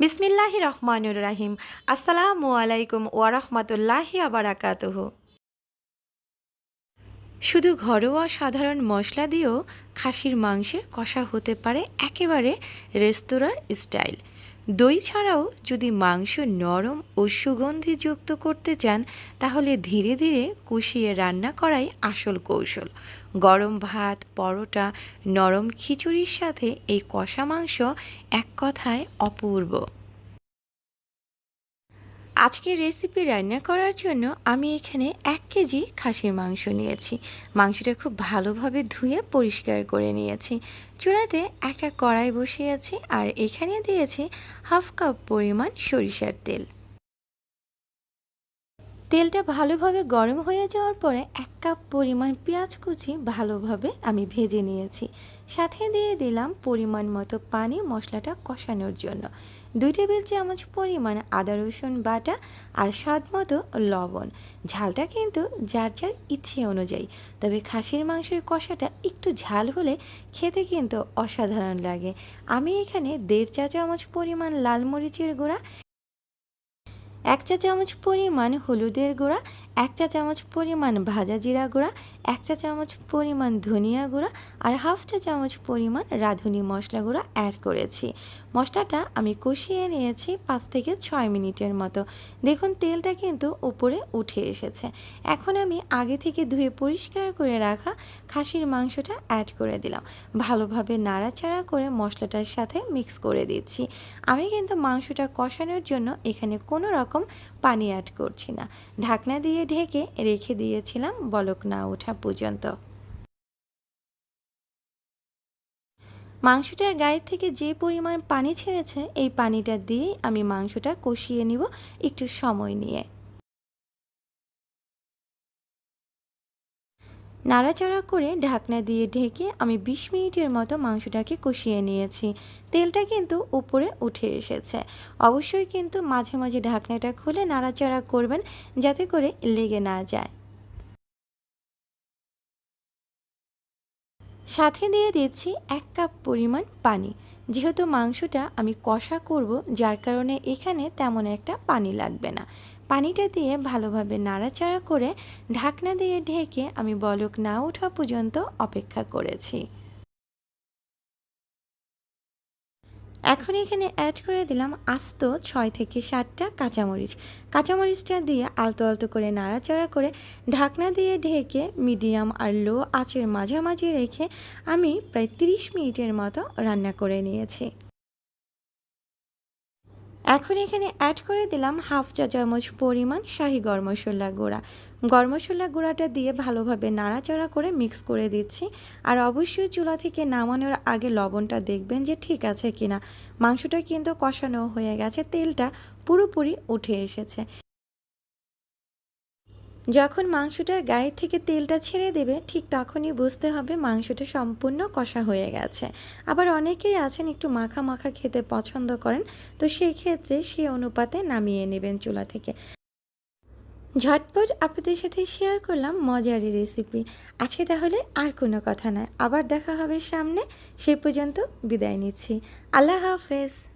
বিসমিল্লাহি রহমানুর রাহিম। আসসালামু আলাইকুম ওয়ারহমতুল্লাহি আবারাকাতুহ শুধু ঘরোয়া সাধারণ মশলা দিয়েও খাসির মাংসের কষা হতে পারে একেবারে রেস্তোরাঁর স্টাইল। দই ছাড়াও যদি মাংস নরম ও সুগন্ধি যুক্ত করতে চান, তাহলে ধীরে ধীরে কুশিয়ে রান্না করাই আসল কৌশল। গরম ভাত, পরোটা, নরম খিচুড়ির সাথে এই কষা মাংস এক কথায় অপূর্ব। আজকের রেসিপি রান্না করার জন্য আমি এখানে এক কেজি খাসির মাংস নিয়েছি। মাংসটা খুব ভালোভাবে ধুয়ে পরিষ্কার করে নিয়েছি। চুলাতে একটা কড়াই বসিয়েছি আর এখানে দিয়েছি হাফ কাপ পরিমাণ সরিষার তেল। তেলটা ভালোভাবে গরম হয়ে যাওয়ার পরে এক কাপ পরিমাণ পেঁয়াজ কুচি ভালোভাবে আমি ভেজে নিয়েছি। সাথে দিয়ে দিলাম পরিমাণ মতো পানি মশলাটা কষানোর জন্য। দুই টেবিল চামচ পরিমাণ আদা, রসুন বাটা আর স্বাদ মতো লবণ। ঝালটা কিন্তু যার যার ইচ্ছে অনুযায়ী, তবে খাসির মাংসের কষাটা একটু ঝাল হলে খেতে কিন্তু অসাধারণ লাগে। আমি এখানে দেড় চা চামচ পরিমাণ লাল মরিচের গুঁড়া এক চা চামচ পরিমাণ হলুদের গুঁড়া, এক চা চামচ পরিমাণ ভাজা জিরা গুঁড়া, এক চা চামচ পরিমাণ ধনিয়া গুঁড়া আর হাফ চা চামচ পরিমাণ রাঁধুনি মশলা গুঁড়া অ্যাড করেছি। মশলাটা আমি কষিয়ে নিয়েছি পাঁচ থেকে ছয় মিনিটের মতো। দেখুন, তেলটা কিন্তু উপরে উঠে এসেছে। এখন আমি আগে থেকে ধুয়ে পরিষ্কার করে রাখা খাসির মাংসটা অ্যাড করে দিলাম। ভালোভাবে নাড়াচাড়া করে মশলাটার সাথে মিক্স করে দিচ্ছি। আমি কিন্তু মাংসটা কষানোর জন্য এখানে কোনো রকম পানি অ্যাড করছি না। ঢাকনা দিয়ে ঢেকে রেখে দিয়েছিলাম বলক না ওঠা পর্যন্ত। মাংসটার গায়ে থেকে যে পরিমাণ পানি ছেড়েছে, এই পানিটা দিয়ে আমি মাংসটা কষিয়ে নিব একটু সময় নিয়ে। নাড়াচাড়া করে ঢাকনা দিয়ে ঢেকে আমি বিশ মিনিটের মতো মাংসটাকে কষিয়ে নিয়েছি। তেলটা কিন্তু উপরে উঠে এসেছে। অবশ্যই কিন্তু মাঝে মাঝে ঢাকনাটা খুলে নাড়াচাড়া করবেন যাতে করে লেগে না যায়। সাথে দিয়ে দিচ্ছি এক কাপ পরিমাণ পানি। যেহেতু মাংসটা আমি কষা করব, যার কারণে এখানে তেমন একটা পানি লাগবে না। পানিটা দিয়ে ভালোভাবে নাড়াচাড়া করে ঢাকনা দিয়ে ঢেকে আমি বলক না ওঠা পর্যন্ত অপেক্ষা করেছি। এখন এখানে অ্যাড করে দিলাম আস্ত ছয় থেকে সাতটা কাঁচামরিচ। কাঁচামরিচটা দিয়ে আলতো আলতো করে নাড়াচাড়া করে ঢাকনা দিয়ে ঢেকে মিডিয়াম আর লো আঁচের মাঝামাঝি রেখে আমি প্রায় তিরিশ মিনিটের মতো রান্না করে নিয়েছি। এখন এখানে অ্যাড করে দিলাম হাফ চা চামচ পরিমাণ শাহি গরম মশলা গুঁড়া। গরম মশলা গুঁড়াটা দিয়ে ভালোভাবে নাড়াচাড়া করে মিক্স করে দিচ্ছি। আর অবশ্যই চুলা থেকে নামানোর আগে লবণটা দেখবেন যে ঠিক আছে কিনা। মাংসটা কিন্তু কষানো হয়ে গেছে, তেলটা পুরোপুরি উঠে এসেছে। যখন মাংসটার গায়ে থেকে তেলটা ছেড়ে দেবে, ঠিক তখনই বুঝতে হবে মাংসটা সম্পূর্ণ কষা হয়ে গেছে। আবার অনেকেই আছেন একটু মাখা মাখা খেতে পছন্দ করেন, তো সেই ক্ষেত্রে সেই অনুপাতে নামিয়ে নেবেন চুলা থেকে। ঝটপট আপনাদের সাথে শেয়ার করলাম মজারি রেসিপি। আজকে তাহলে আর কোনো কথা নয়। আবার দেখা হবে সামনে। সে পর্যন্ত বিদায় নিচ্ছি। আল্লাহ হাফেজ।